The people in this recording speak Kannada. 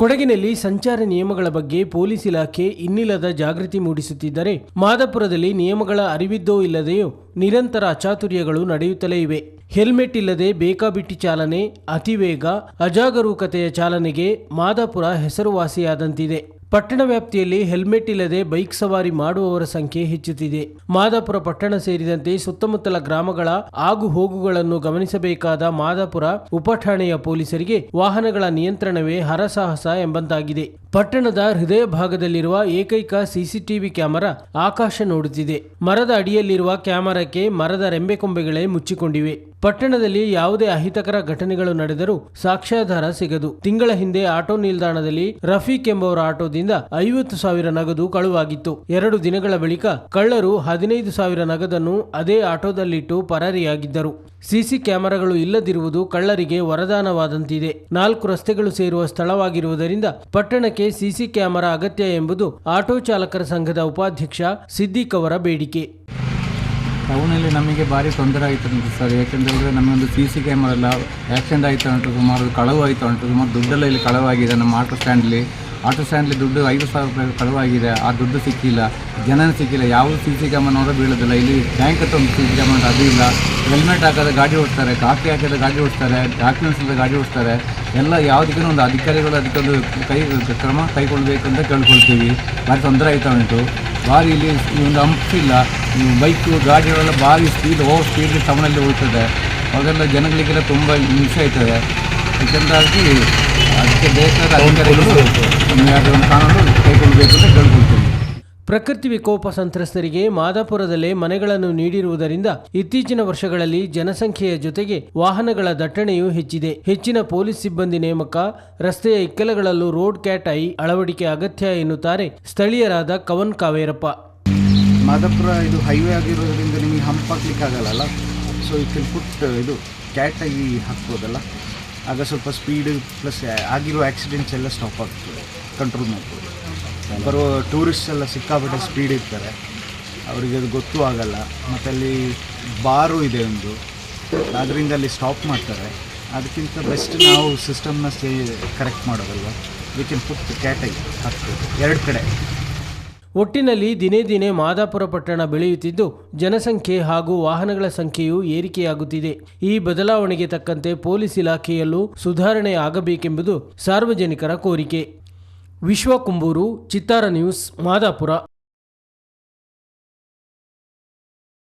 ಕೊಡಗಿನಲ್ಲಿ ಸಂಚಾರ ನಿಯಮಗಳ ಬಗ್ಗೆ ಪೊಲೀಸ್ ಇಲಾಖೆ ಇನ್ನಿಲ್ಲದ ಜಾಗೃತಿ ಮೂಡಿಸುತ್ತಿದ್ದರೆ ಮಾದಪುರದಲ್ಲಿ ನಿಯಮಗಳ ಅರಿವಿದ್ದೋ ಇಲ್ಲದೆಯೋ ನಿರಂತರ ಅಚಾತುರ್ಯಗಳು ನಡೆಯುತ್ತಲೇ ಇವೆ. ಹೆಲ್ಮೆಟ್ ಇಲ್ಲದೆ ಬೇಕಾಬಿಟ್ಟಿ ಚಾಲನೆ, ಅತಿವೇಗ, ಅಜಾಗರೂಕತೆಯ ಚಾಲನೆಗೆ ಮಾದಾಪುರ ಹೆಸರುವಾಸಿಯಾದಂತಿದೆ. ಪಟ್ಟಣ ವ್ಯಾಪ್ತಿಯಲ್ಲಿ ಹೆಲ್ಮೆಟ್ ಇಲ್ಲದೆ ಬೈಕ್ ಸವಾರಿ ಮಾಡುವವರ ಸಂಖ್ಯೆ ಹೆಚ್ಚುತ್ತಿದೆ. ಮಾದಾಪುರ ಪಟ್ಟಣ ಸೇರಿದಂತೆ ಸುತ್ತಮುತ್ತಲ ಗ್ರಾಮಗಳ ಆಗು ಹೋಗುಗಳನ್ನು ಗಮನಿಸಬೇಕಾದ ಮಾದಾಪುರ ಉಪಠಾಣೆಯ ಪೊಲೀಸರಿಗೆ ವಾಹನಗಳ ನಿಯಂತ್ರಣವೇ ಹರಸಾಹಸ ಎಂಬಂತಾಗಿದೆ. ಪಟ್ಟಣದ ಹೃದಯ ಭಾಗದಲ್ಲಿರುವ ಏಕೈಕ ಸಿಸಿಟಿವಿ ಕ್ಯಾಮೆರಾ ಆಕಾಶ ನೋಡುತ್ತಿದೆ. ಮರದ ಅಡಿಯಲ್ಲಿರುವ ಕ್ಯಾಮೆರಾಕ್ಕೆ ಮರದ ರೆಂಬೆಕೊಂಬೆಗಳೇ ಮುಚ್ಚಿಕೊಂಡಿವೆ. ಪಟ್ಟಣದಲ್ಲಿ ಯಾವುದೇ ಅಹಿತಕರ ಘಟನೆಗಳು ನಡೆದರೂ ಸಾಕ್ಷ್ಯಾಧಾರ ಸಿಗದು ತಿಂಗಳ ಹಿಂದೆ ಆಟೋ ನಿಲ್ದಾಣದಲ್ಲಿ ರಫೀಕ್ ಎಂಬವರ ಆಟೋದಿಂದ ಐವತ್ತು ಸಾವಿರ ನಗದು ಕಳುವಾಗಿತ್ತು. ಎರಡು ದಿನಗಳ ಬಳಿಕ ಕಳ್ಳರು ಹದಿನೈದು ಸಾವಿರ ನಗದನ್ನು ಅದೇ ಆಟೋದಲ್ಲಿಟ್ಟು ಪರಾರಿಯಾಗಿದ್ದರು. ಸಿಸಿ ಕ್ಯಾಮೆರಾಗಳು ಇಲ್ಲದಿರುವುದು ಕಳ್ಳರಿಗೆ ವರದಾನವಾದಂತಿದೆ. ನಾಲ್ಕು ರಸ್ತೆಗಳು ಸೇರುವ ಸ್ಥಳವಾಗಿರುವುದರಿಂದ ಪಟ್ಟಣಕ್ಕೆ ಸಿಸಿ ಕ್ಯಾಮೆರಾ ಅಗತ್ಯ ಎಂಬುದು ಆಟೋ ಚಾಲಕರ ಸಂಘದ ಉಪಾಧ್ಯಕ್ಷ ಸಿದ್ದಿಕ್ ಅವರ ಬೇಡಿಕೆ. ಟೌನಲ್ಲಿ ನಮಗೆ ಭಾರಿ ತೊಂದರೆ ಆಯಿತು ಅಂತ ಸರ್. ಯಾಕೆಂದ್ರೆ ನಮಗೊಂದು ಸಿ ಸಿ ಕ್ಯಾಮ್ರಾ ಎಲ್ಲ ಆ್ಯಕ್ಸಿಡೆಂಟ್ ಆಯಿತು ಉಂಟು ಸುಮಾರು ಕಳವು ಆಯಿತು ಉಂಟು ಸುಮಾರು ದುಡ್ಡೆಲ್ಲ ಇಲ್ಲಿ ಕಳವಾಗಿದೆ ನಮ್ಮ ಆಟೋ ಸ್ಟ್ಯಾಂಡಲ್ಲಿ ಆಟೋ ಸ್ಟ್ಯಾಂಡ್ಲಿ ದುಡ್ಡು ಐದು ಸಾವಿರ ರೂಪಾಯಿ ಕಳವಾಗಿದೆ. ಆ ದುಡ್ಡು ಸಿಕ್ಕಿಲ್ಲ. ಜನನೂ ಸಿಕ್ಕಿಲ್ಲ. ಯಾವುದು ಸಿ ಸಿ ಕ್ಯಾಮರಾ ನೋಡೋ ಬೀಳೋದಿಲ್ಲ. ಇಲ್ಲಿ ಬ್ಯಾಂಕ್ ಹತ್ರ ಒಂದು ಸಿ ಸಿ ಕ್ಯಾಮರಾ ಅದು ಇಲ್ಲ. ಹೆಲ್ಮೆಟ್ ಹಾಕದ ಗಾಡಿ ಓಡಿಸ್ತಾರೆ. ಕಾಫಿ ಹಾಕಿದ ಗಾಡಿ ಓಡ್ತಾರೆ ಡಾಕ್ಯುಮೆಂಟ್ಸ್ ಇಲ್ಲದ ಗಾಡಿ ಓಡಿಸ್ತಾರೆ. ಎಲ್ಲ ಯಾವುದಕ್ಕೂ ಒಂದು ಅಧಿಕಾರಿಗಳು ಅದಕ್ಕೊಂದು ಕೈ ಕ್ರಮ ಕೈಗೊಳ್ಳಬೇಕು ಅಂತ ಕೇಳ್ಕೊಳ್ತೀವಿ. ಭಾರಿ ತೊಂದರೆ ಆಯ್ತಾ ಉಂಟು. ಭಾರಿ ಇಲ್ಲಿ ಒಂದು ಹಂಪ್ ಇಲ್ಲ. ಈ ಬೈಕು ಗಾಡಿಗಳೆಲ್ಲ ಭಾರಿ ಸ್ಪೀಡ್ ಓವರ್ ಸ್ಪೀಡ್ ಟೌನಲ್ಲಿ ಹೋಗ್ತದೆ. ಅವಾಗೆಲ್ಲ ಜನಗಳಿಗೆಲ್ಲ ತುಂಬ ಹಿಂಸೆ ಆಯ್ತದೆ. ಯಾಕೆಂದಾಗಿ ಅದಕ್ಕೆ ಬೇಕಾದ ಅಧಿಕಾರಿಗಳು ಕಾನೂನು ಕೈಗೊಳ್ಳಬೇಕು ಅಂತ ಕೇಳ್ಕೊಳ್ತೀವಿ ಪ್ರಕೃತಿ ವಿಕೋಪ ಸಂತ್ರಸ್ತರಿಗೆ ಮಾದಾಪುರದಲ್ಲೇ ಮನೆಗಳನ್ನು ನೀಡಿರುವುದರಿಂದ ಇತ್ತೀಚಿನ ವರ್ಷಗಳಲ್ಲಿ ಜನಸಂಖ್ಯೆಯ ಜೊತೆಗೆ ವಾಹನಗಳ ದಟ್ಟಣೆಯೂ ಹೆಚ್ಚಿದೆ. ಹೆಚ್ಚಿನ ಪೊಲೀಸ್ ಸಿಬ್ಬಂದಿ ನೇಮಕ ರಸ್ತೆಯ ಇಕ್ಕೆಲಗಳಲ್ಲೂ ರೋಡ್ ಕ್ಯಾಟ್ ಐ ಅಳವಡಿಕೆ ಅಗತ್ಯ ಎನ್ನುತ್ತಾರೆ ಸ್ಥಳೀಯರಾದ ಕವನ್ ಕಾವೇರಪ್ಪ. ಮಾದಾಪುರ ಇದು ಹೈವೇ ಆಗಿರೋದ್ರಿಂದ ನಿಮಗೆ ಹಂಪ್ ಹಾಕ್ಲಿಕ್ಕೆ ಆಗಲ್ಲ ಸೊ ಈ ಕೆಲ್ ಫುಟ್ ಇದು ಕ್ಯಾಟ್ ಆಗಿ ಹಾಕ್ಬೋದಲ್ಲ? ಆಗ ಸ್ವಲ್ಪ ಸ್ಪೀಡ್ ಪ್ಲಸ್ ಆಗಿರೋ ಆಕ್ಸಿಡೆಂಟ್ಸ್ ಎಲ್ಲ ಸ್ಟಾಪ್ ಆಗ್ತದೆ. ಕಂಟ್ರೋಲ್ ಮಾಡ್ಬೋದು. ಬರೋ ಟೂರಿಸ್ಟ್ ಎಲ್ಲ ಸಿಕ್ಕಾಪಟ್ಟೆ ಸ್ಪೀಡ್ ಇರ್ತಾರೆ. ಅವರಿಗೆ ಅದು ಗೊತ್ತೂ ಆಗಲ್ಲ. ಮತ್ತು ಅಲ್ಲಿ ಬಾರು ಇದೆ ಒಂದು. ಅದರಿಂದ ಅಲ್ಲಿ ಸ್ಟಾಪ್ ಮಾಡ್ತಾರೆ. ಅದಕ್ಕಿಂತ ಬೆಸ್ಟ್ ನಾವು ಸಿಸ್ಟಮ್ನ ಸೇ ಕರೆಕ್ಟ್ ಮಾಡೋದಲ್ವ? ವಿ ಕೆನ್ ಪುಟ್ ಕ್ಯಾಟ್ ಆಗಿ ಹಾಕ್ಬೋದು. ಎರಡು ಕಡೆ. ಒಟ್ಟಿನಲ್ಲಿ ದಿನೇ ದಿನೇ ಮಾದಾಪುರ ಪಟ್ಟಣ ಬೆಳೆಯುತ್ತಿದ್ದು, ಜನಸಂಖ್ಯೆ ಹಾಗೂ ವಾಹನಗಳ ಸಂಖ್ಯೆಯೂ ಏರಿಕೆಯಾಗುತ್ತಿದೆ. ಈ ಬದಲಾವಣೆಗೆ ತಕ್ಕಂತೆ ಪೊಲೀಸ್ ಇಲಾಖೆಯಲ್ಲೂ ಸುಧಾರಣೆ ಆಗಬೇಕೆಂಬುದು ಸಾರ್ವಜನಿಕರ ಕೋರಿಕೆ. ವಿಶ್ವಕುಂಬೂರು ಚಿತ್ತಾರ ನ್ಯೂಸ್, ಮಾದಾಪುರ.